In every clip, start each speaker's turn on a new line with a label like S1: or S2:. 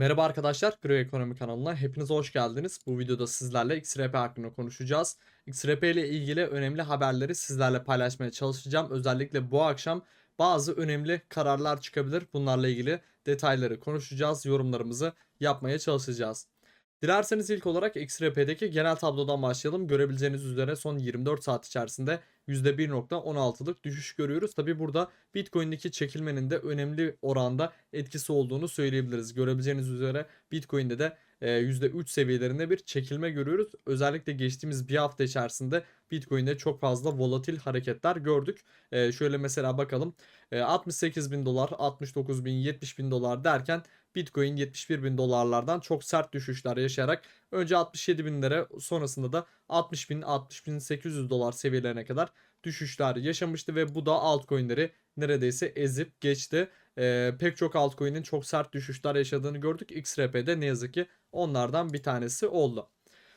S1: Merhaba arkadaşlar, Gro Ekonomi kanalına hepiniz hoş geldiniz. Bu videoda sizlerle XRP hakkında konuşacağız. XRP ile ilgili önemli haberleri sizlerle paylaşmaya çalışacağım. Özellikle bu akşam bazı önemli kararlar çıkabilir. Bunlarla ilgili detayları konuşacağız, yorumlarımızı yapmaya çalışacağız. Dilerseniz ilk olarak XRP'deki genel tablodan başlayalım. Görebileceğiniz üzere son 24 saat içerisinde %1.16'lık düşüş görüyoruz. Tabi burada Bitcoin'deki çekilmenin de önemli oranda etkisi olduğunu söyleyebiliriz. Görebileceğiniz üzere Bitcoin'de de %3 seviyelerinde bir çekilme görüyoruz. Özellikle geçtiğimiz bir hafta içerisinde Bitcoin'de çok fazla volatil hareketler gördük. E, şöyle mesela bakalım. E, 68 bin dolar, 69 bin, 70 bin dolar derken Bitcoin 71 bin dolarlardan çok sert düşüşler yaşayarak önce 67 binlere sonrasında da 60 bin 60 bin 800 dolar seviyelerine kadar düşüşler yaşamıştı ve bu da altcoin'leri neredeyse ezip geçti. Ee, pek çok altcoin'in çok sert düşüşler yaşadığını gördük. XRP'de ne yazık ki onlardan bir tanesi oldu.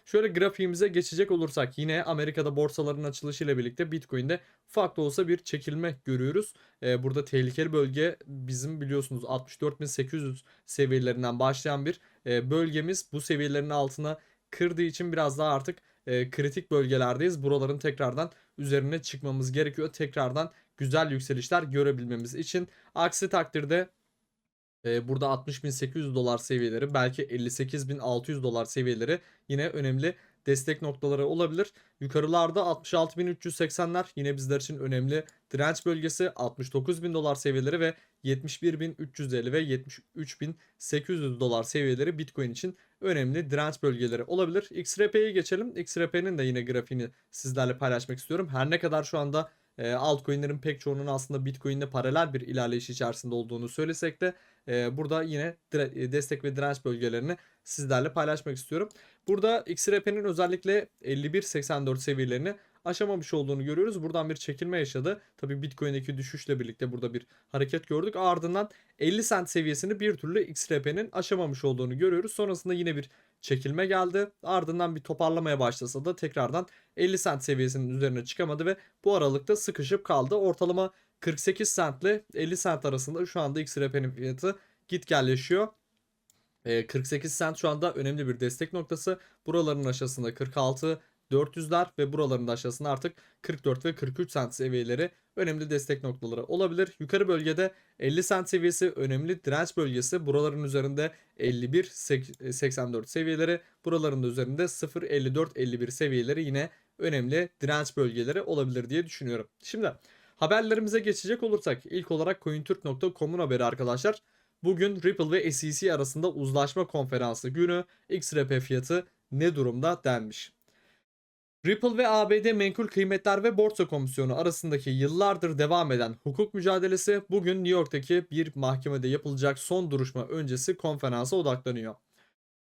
S1: Şöyle grafiğimize geçecek olursak yine Amerika'da borsaların açılışıyla birlikte Bitcoin'de ufak da olsa bir çekilme görüyoruz. Ee, burada tehlikeli bölge bizim biliyorsunuz 64.800 seviyelerinden başlayan bir e, bölgemiz. Bu seviyelerin altına kırdığı için biraz daha artık e, kritik bölgelerdeyiz. Buraların tekrardan üzerine çıkmamız gerekiyor. Tekrardan güzel yükselişler görebilmemiz için. Aksi takdirde e, burada 60.800 dolar seviyeleri belki 58.600 dolar seviyeleri yine önemli destek noktaları olabilir. Yukarılarda 66.380'ler yine bizler için önemli direnç bölgesi 69.000 dolar seviyeleri ve 71.350 ve 73.800 dolar seviyeleri Bitcoin için önemli direnç bölgeleri olabilir. XRP'ye geçelim. XRP'nin de yine grafiğini sizlerle paylaşmak istiyorum. Her ne kadar şu anda e, altcoin'lerin pek çoğunun aslında Bitcoin'le paralel bir ilerleyiş içerisinde olduğunu söylesek de e, burada yine dire- destek ve direnç bölgelerini sizlerle paylaşmak istiyorum. Burada XRP'nin özellikle 51.84 seviyelerini aşamamış olduğunu görüyoruz. Buradan bir çekilme yaşadı. Tabii Bitcoin'deki düşüşle birlikte burada bir hareket gördük. Ardından 50 cent seviyesini bir türlü XRP'nin aşamamış olduğunu görüyoruz. Sonrasında yine bir çekilme geldi. Ardından bir toparlamaya başlasa da tekrardan 50 cent seviyesinin üzerine çıkamadı ve bu aralıkta sıkışıp kaldı. Ortalama 48 cent ile 50 cent arasında şu anda XRP'nin fiyatı git gel yaşıyor. Ee, 48 cent şu anda önemli bir destek noktası. Buraların aşağısında 46 400'ler ve buraların da aşağısında artık 44 ve 43 cent seviyeleri önemli destek noktaları olabilir. Yukarı bölgede 50 cent seviyesi önemli direnç bölgesi. Buraların üzerinde 51-84 seviyeleri. Buraların da üzerinde 0-54-51 seviyeleri yine önemli direnç bölgeleri olabilir diye düşünüyorum. Şimdi haberlerimize geçecek olursak ilk olarak cointürk.com'un haberi arkadaşlar. Bugün Ripple ve SEC arasında uzlaşma konferansı günü XRP fiyatı ne durumda denmiş. Ripple ve ABD Menkul Kıymetler ve Borsa Komisyonu arasındaki yıllardır devam eden hukuk mücadelesi bugün New York'taki bir mahkemede yapılacak son duruşma öncesi konferansa odaklanıyor.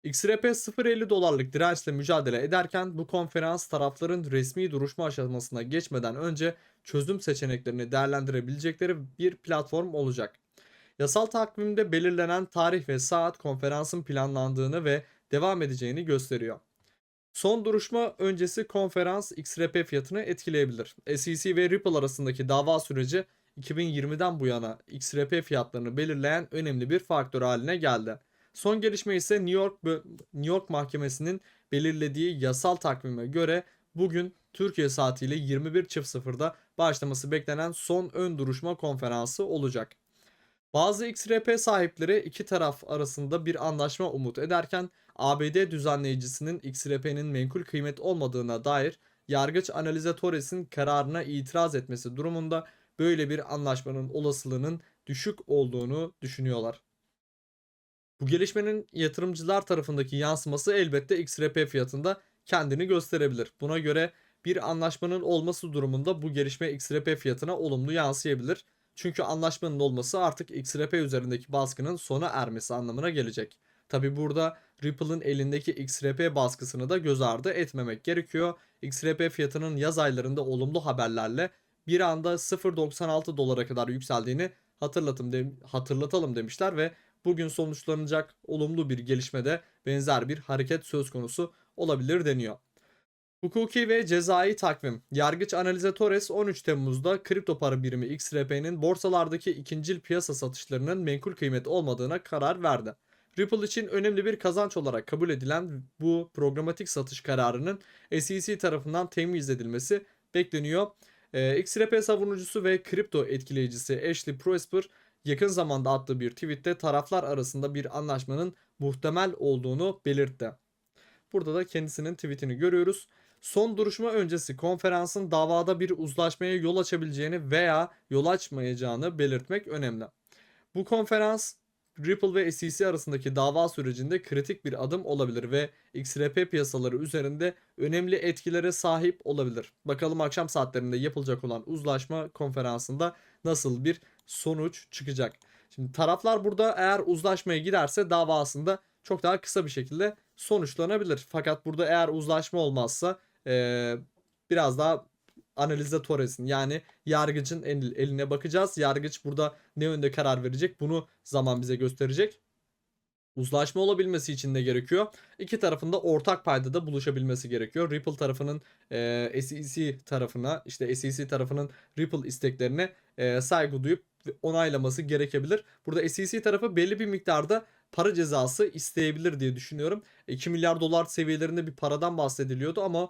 S1: XRP 0.50 dolarlık dirençle mücadele ederken bu konferans tarafların resmi duruşma aşamasına geçmeden önce çözüm seçeneklerini değerlendirebilecekleri bir platform olacak. Yasal takvimde belirlenen tarih ve saat konferansın planlandığını ve devam edeceğini gösteriyor. Son duruşma öncesi konferans XRP fiyatını etkileyebilir. SEC ve Ripple arasındaki dava süreci 2020'den bu yana XRP fiyatlarını belirleyen önemli bir faktör haline geldi. Son gelişme ise New York New York Mahkemesi'nin belirlediği yasal takvime göre bugün Türkiye saatiyle 21.00'da başlaması beklenen son ön duruşma konferansı olacak. Bazı XRP sahipleri iki taraf arasında bir anlaşma umut ederken ABD düzenleyicisinin XRP'nin menkul kıymet olmadığına dair yargıç Analizatores'in kararına itiraz etmesi durumunda böyle bir anlaşmanın olasılığının düşük olduğunu düşünüyorlar. Bu gelişmenin yatırımcılar tarafındaki yansıması elbette XRP fiyatında kendini gösterebilir. Buna göre bir anlaşmanın olması durumunda bu gelişme XRP fiyatına olumlu yansıyabilir. Çünkü anlaşmanın olması artık XRP üzerindeki baskının sona ermesi anlamına gelecek. Tabi burada Ripple'ın elindeki XRP baskısını da göz ardı etmemek gerekiyor. XRP fiyatının yaz aylarında olumlu haberlerle bir anda 0.96 dolara kadar yükseldiğini hatırlatım de, hatırlatalım demişler ve bugün sonuçlanacak olumlu bir gelişmede benzer bir hareket söz konusu olabilir deniyor. Hukuki ve cezai takvim. Yargıç Analizatores 13 Temmuz'da kripto para birimi XRP'nin borsalardaki ikincil piyasa satışlarının menkul kıymet olmadığına karar verdi. Ripple için önemli bir kazanç olarak kabul edilen bu programatik satış kararının SEC tarafından temiz edilmesi bekleniyor. Ee, XRP savunucusu ve kripto etkileyicisi Ashley Prosper yakın zamanda attığı bir tweette taraflar arasında bir anlaşmanın muhtemel olduğunu belirtti. Burada da kendisinin tweetini görüyoruz. Son duruşma öncesi konferansın davada bir uzlaşmaya yol açabileceğini veya yol açmayacağını belirtmek önemli. Bu konferans Ripple ve SEC arasındaki dava sürecinde kritik bir adım olabilir ve XRP piyasaları üzerinde önemli etkilere sahip olabilir. Bakalım akşam saatlerinde yapılacak olan uzlaşma konferansında nasıl bir sonuç çıkacak. Şimdi taraflar burada eğer uzlaşmaya giderse dava aslında çok daha kısa bir şekilde sonuçlanabilir. Fakat burada eğer uzlaşma olmazsa eee, biraz daha analizde Torres'in yani yargıcın el- eline bakacağız. Yargıç burada ne yönde karar verecek bunu zaman bize gösterecek. Uzlaşma olabilmesi için ne gerekiyor? İki tarafın da ortak paydada buluşabilmesi gerekiyor. Ripple tarafının e, SEC tarafına işte SEC tarafının Ripple isteklerine e, saygı duyup onaylaması gerekebilir. Burada SEC tarafı belli bir miktarda para cezası isteyebilir diye düşünüyorum. 2 milyar dolar seviyelerinde bir paradan bahsediliyordu ama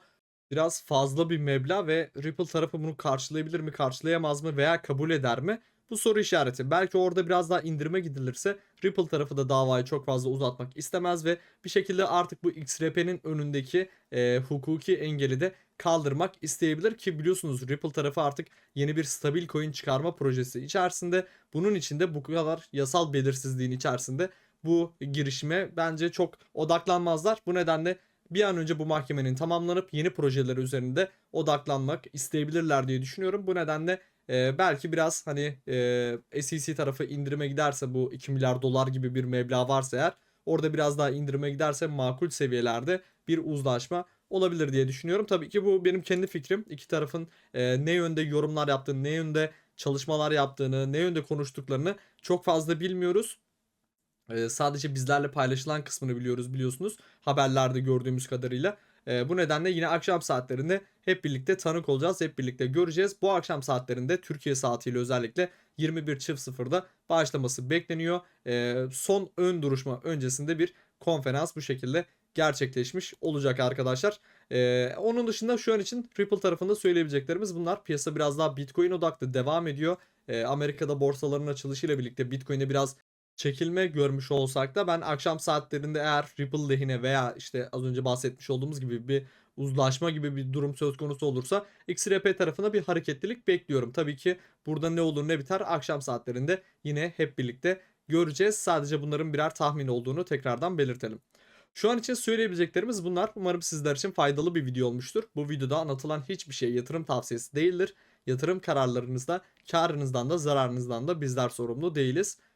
S1: biraz fazla bir meblağ ve Ripple tarafı bunu karşılayabilir mi, karşılayamaz mı veya kabul eder mi? Bu soru işareti. Belki orada biraz daha indirime gidilirse Ripple tarafı da davayı çok fazla uzatmak istemez ve bir şekilde artık bu XRP'nin önündeki e, hukuki engeli de kaldırmak isteyebilir ki biliyorsunuz Ripple tarafı artık yeni bir stabil coin çıkarma projesi içerisinde. Bunun içinde bu kadar yasal belirsizliğin içerisinde bu girişime bence çok odaklanmazlar. Bu nedenle bir an önce bu mahkemenin tamamlanıp yeni projeler üzerinde odaklanmak isteyebilirler diye düşünüyorum. Bu nedenle e, belki biraz hani e, SEC tarafı indirime giderse bu 2 milyar dolar gibi bir meblağ varsa eğer orada biraz daha indirime giderse makul seviyelerde bir uzlaşma olabilir diye düşünüyorum. Tabii ki bu benim kendi fikrim. İki tarafın e, ne yönde yorumlar yaptığını, ne yönde çalışmalar yaptığını, ne yönde konuştuklarını çok fazla bilmiyoruz. Ee, sadece bizlerle paylaşılan kısmını biliyoruz biliyorsunuz. Haberlerde gördüğümüz kadarıyla. Ee, bu nedenle yine akşam saatlerinde hep birlikte tanık olacağız. Hep birlikte göreceğiz. Bu akşam saatlerinde Türkiye saatiyle özellikle 21.00'da başlaması bekleniyor. Ee, son ön duruşma öncesinde bir konferans bu şekilde gerçekleşmiş olacak arkadaşlar. Ee, onun dışında şu an için Ripple tarafında söyleyebileceklerimiz bunlar. Piyasa biraz daha Bitcoin odaklı devam ediyor. Ee, Amerika'da borsaların açılışıyla birlikte Bitcoin'e biraz çekilme görmüş olsak da ben akşam saatlerinde eğer Ripple lehine veya işte az önce bahsetmiş olduğumuz gibi bir uzlaşma gibi bir durum söz konusu olursa XRP tarafına bir hareketlilik bekliyorum. Tabii ki burada ne olur ne biter akşam saatlerinde yine hep birlikte göreceğiz. Sadece bunların birer tahmin olduğunu tekrardan belirtelim. Şu an için söyleyebileceklerimiz bunlar. Umarım sizler için faydalı bir video olmuştur. Bu videoda anlatılan hiçbir şey yatırım tavsiyesi değildir. Yatırım kararlarınızda karınızdan da zararınızdan da bizler sorumlu değiliz.